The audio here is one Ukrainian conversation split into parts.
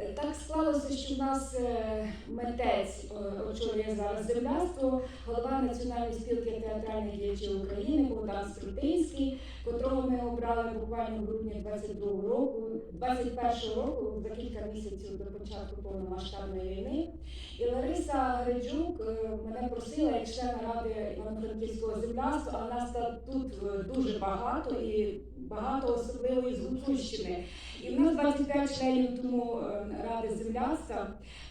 Е, Так склалося, що в нас е, митець е, очолює зараз земляство, голова Національної спілки театральних діячів України Богдан Струтинський, котрого ми обрали буквально в грудні 22 року, 21 року, за кілька місяців до початку повномасштабної війни. І Лариса Гриджук мене просила як члена ради Івано-Франківського земляства, а нас тут дуже багато і багато особливо із. І нас 25 членів тому е, ради земляства.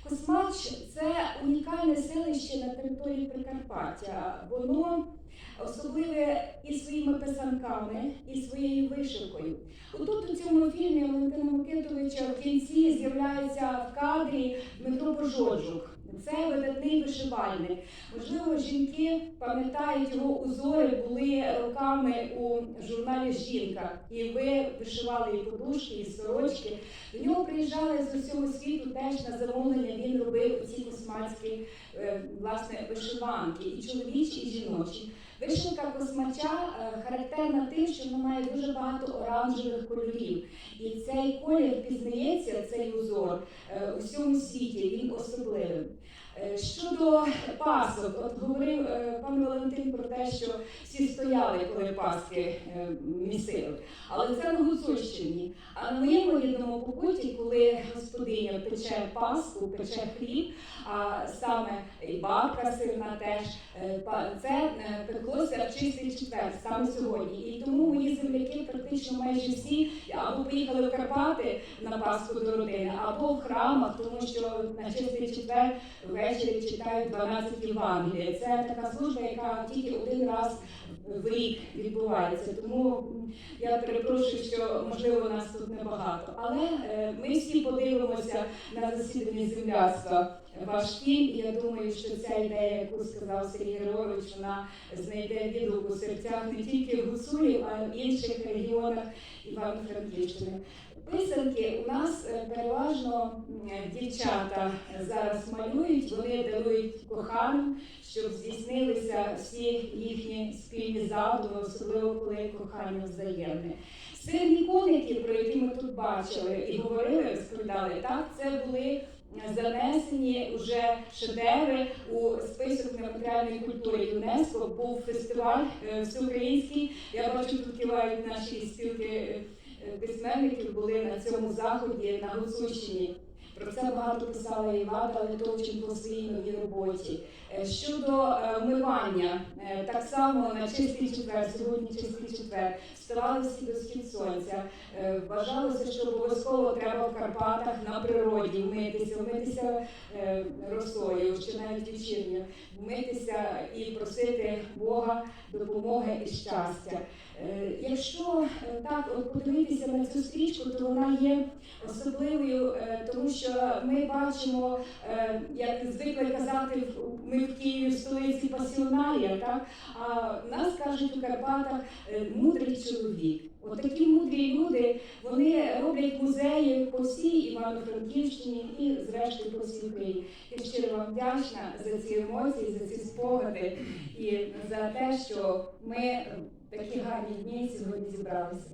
Космач це унікальне селище на території Прикарпаття. Воно особливе і своїми писанками, і своєю вишивкою. Отут у цьому фільмі Валентина Микитовича в кінці з'являється в кадрі Дмитро Пожоджук. Це видатний вишивальник. Можливо, жінки пам'ятають його узори були роками у журналі Жінка, і ви вишивали і подушки, і сорочки. До нього приїжджали з усього світу теж на замовлення. Він робив ці космацькі е, власне вишиванки, і чоловічі, і жіночі. Вишивка космача е, характерна тим, що вона має дуже багато оранжевих кольорів. І цей колір пізнається, цей узор е, у всьому світі. Він особливий. Щодо пасок, от говорив е, пан Валентин про те, що всі стояли, коли паски е, місили. Але це на Гуцульщині. А на моєму рідному покуті, коли господиня пече паску, пече хліб, а саме і бабка сирна теж, е, це пеклося в чистий четвер, саме сьогодні. І тому мої земляки практично майже всі або поїхали в Карпати на Пасху до родини, або в храмах, тому що на чистий четвер ввечері читають 12 Євангелія. Це така служба, яка тільки один раз в рік відбувається. Тому я перепрошую, що можливо нас тут небагато. Але е, ми всі подивимося на засіданні земляцтва. Ваш фільм, і я думаю, що ця ідея, яку сказав Сергій Григорович, вона знайде відгук у серцях не тільки Гуцулів, а й в інших регіонах Івано-Франківщини. Писанки у нас е, переважно м, дівчата зараз малюють, вони дарують коханим, щоб здійснилися всі їхні спільні задуми, особливо коли кохання взаємне. Сирні коники, про які ми тут бачили і говорили, розповідали, так це були занесені вже шедеври у список нематеріальної культури ЮНЕСКО. Був фестиваль е, всеукраїнський. Я бачу, тут кивають наші спілки е, письменників були на цьому заході на Гуцульщині. Про це багато писала і Влада Литовченко у своїй новій роботі. Е, Щодо е, вмивання, е, так само на чистий четвер, сьогодні чистий четвер, вставали всі до схід сонця. Вважалося, що обов'язково треба в Карпатах на природі вмитися, вмитися росою, чи навіть вечірньо, вмитися і просити Бога допомоги і щастя. Якщо так от подивитися на цю стрічку, то вона є особливою, тому що ми бачимо, е, як звикли казати, ми в Києві в столиці пасіонарія, так а нас кажуть у Карпатах е, мудрий чоловік. От такі мудрі люди вони роблять музеї по всій Івано-Франківщині і зрештою по всій Україні. Я щиро вам вдячна за ці емоції, за ці спогади і за те, що ми такі гарні дні сьогодні зібралися.